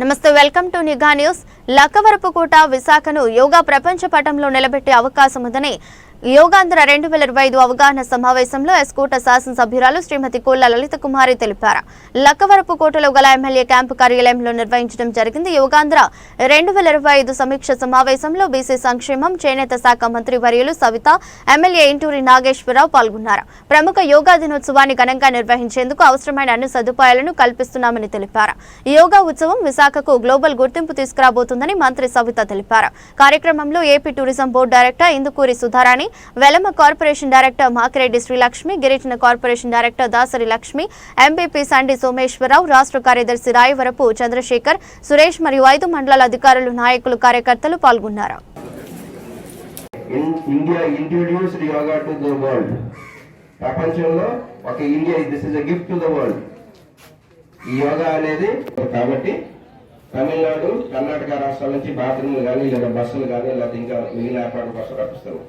నమస్తే welcome to Nigha news. Lakkavarapukota విశాఖను యోగా ప్రపంచ పటంలో నిలబెట్టే అవకాశం ఉందని యోగాంధ్ర రెండు వేల ఇరవై ఐదు అవగాహన సమావేశంలో ఎస్కోట శాసనసభ్యురాలు శ్రీమతి కోళ్ళ లలిత కుమారి తెలిపారు. లక్కవరపుకోటలో గల ఎమ్మెల్యే క్యాంపు కార్యాలయంలో నిర్వహించడం జరిగింది. యోగాంధ్ర రెండు వేల ఇరవై ఐదు సమీక్ష సమావేశంలో బీసీ సంక్షేమం చేనేత శాఖ మంత్రి వర్యులు సవిత ఎమ్మెల్యే ఇంటూరి నాగేశ్వరరావు పాల్గొన్నారు. ప్రముఖ యోగా దినోత్సవాన్ని ఘనంగా నిర్వహించేందుకు అవసరమైన అన్ని సదుపాయాలను కల్పిస్తున్నామని తెలిపారు. యోగా ఉత్సవం విశాఖకు గ్లోబల్ గుర్తింపు తీసుకురాబోతుందని మంత్రి సవిత తెలిపారు. కార్యక్రమంలో AP tourism board director Indukuri Sudharani Velama corporation director Makireddy Srilakshmi గిరిజన corporation director Dasari Lakshmi MPP Sandi Someswararao రాష్ట్ర కార్యదర్శి రాయవరపు చంద్రశేఖర్ సురేష్ మరియు ఐదు మండలాల అధికారులు నాయకులు కార్యకర్తలు పాల్గొన్నారు. India introduced yoga to the world ప్రపంచంలో ఒక India this is a gift to the world ఈ యోగా అనేది కాబట్టి తమిళనాడు కర్ణాటక రాష్ట్రాల నుంచి బాత్రూమ్లు కానీ లేదా బస్సులు కానీ లేదా ఇంకా మిగిలిన ఏర్పాటు బస్సులు రప్పిస్తారు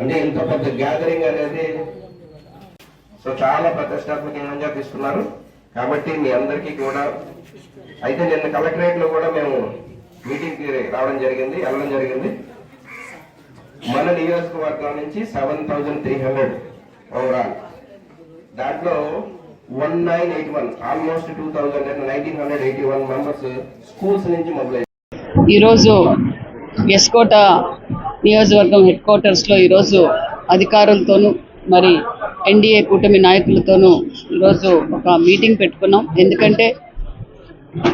అంటే ఇంత పెద్ద గ్యాదరింగ్ అనేది సో చాలా ప్రతిష్టాత్మకంగా తీసుకున్నారు. కాబట్టి మీ అందరికీ కూడా అయితే నిన్న కలెక్టరేట్లో కూడా మేము మీటింగ్కి రావడం జరిగింది వెళ్ళడం జరిగింది. మన నియోజకవర్గం నుంచి seven thousand three hundred overall. దాంట్లో one nine eight one almost two thousand and nineteen hundred eighty one members schools నుంచి మొబైల్ ఈరోజు ఎస్కోట నియోజకవర్గం హెడ్ క్వార్టర్స్లో ఈరోజు అధికారులతోనూ మరి ఎన్డీఏ కూటమి నాయకులతోనూ ఈరోజు ఒక మీటింగ్ పెట్టుకున్నాం. ఎందుకంటే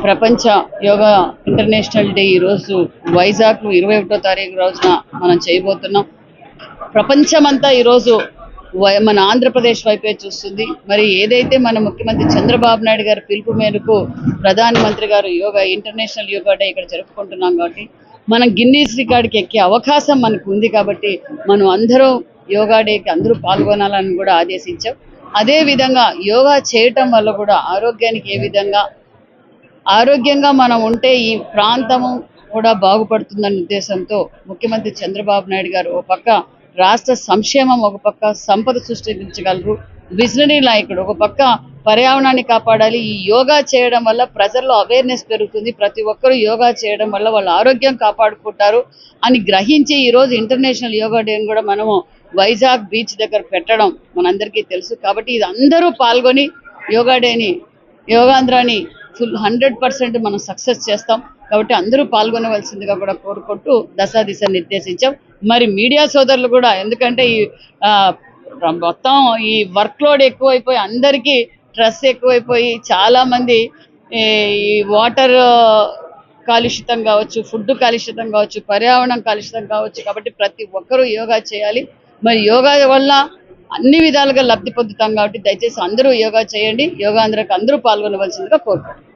ప్రపంచ యోగా ఇంటర్నేషనల్ డే ఈరోజు వైజాగ్లో ఇరవై ఒకటో తారీఖు రోజున మనం చేయబోతున్నాం. ప్రపంచమంతా ఈరోజు వై- మన ఆంధ్రప్రదేశ్ వైపే చూస్తుంది. మరి ఏదైతే మన ముఖ్యమంత్రి చంద్రబాబు నాయుడు గారి పిలుపు మేరకు ప్రధానమంత్రి గారు యోగా ఇంటర్నేషనల్ యోగా డే ఇక్కడ జరుపుకుంటున్నాం కాబట్టి మనం గిన్నీస్ రికార్డ్కి ఎక్కే అవకాశం మనకు ఉంది కాబట్టి మనం అందరూ యోగా డేకి అందరూ పాల్గొనాలని కూడా ఆదేశించాం. అదే విధంగా యోగా చేయటం వల్ల కూడా ఆరోగ్యానికి ఏ విధంగా ఆరోగ్యంగా మనం ఉంటే ఈ ప్రాంతము కూడా బాగుపడుతుందన్న ఉద్దేశంతో ముఖ్యమంత్రి చంద్రబాబు నాయుడు గారు ఒక పక్క రాష్ట్ర సంక్షేమం ఒక పక్క సంపద సృష్టించగలరు. విజనరీ నాయకుడు ఒక పక్క పర్యావరణాన్ని కాపాడాలి ఈ యోగా చేయడం వల్ల ప్రజల్లో అవేర్నెస్ పెరుగుతుంది ప్రతి ఒక్కరూ యోగా చేయడం వల్ల వాళ్ళ ఆరోగ్యం కాపాడుకుంటారు అని గ్రహించి ఈరోజు ఇంటర్నేషనల్ యోగా డేని కూడా మనము వైజాగ్ బీచ్ దగ్గర పెట్టడం మనందరికీ తెలుసు. కాబట్టి ఇది అందరూ పాల్గొని యోగా డేని యోగాంధ్రాని ఫుల్ హండ్రెడ్ పర్సెంట్ మనం సక్సెస్ చేస్తాం. కాబట్టి అందరూ పాల్గొనవలసిందిగా కూడా కోరుకుంటూ దశా దిశ నిర్దేశించాం. మరి మీడియా సోదరులు కూడా ఎందుకంటే ఈ మొత్తం ఈ వర్క్ లోడ్ ఎక్కువైపోయి అందరికీ స్ట్రెస్ ఎక్కువైపోయి చాలా మంది ఈ ఈ వాటర్ కాలుషితం కావచ్చు ఫుడ్ కాలుషితం కావచ్చు పర్యావరణం కాలుషితం కావచ్చు కాబట్టి ప్రతి ఒక్కరూ యోగా చేయాలి. మరి యోగా వల్ల అన్ని విధాలుగా లబ్ధి పొందుతాం కాబట్టి దయచేసి అందరూ యోగా చేయండి. యోగా అందరికి అందరూ పాల్గొనవలసిందిగా కోరుకుంటారు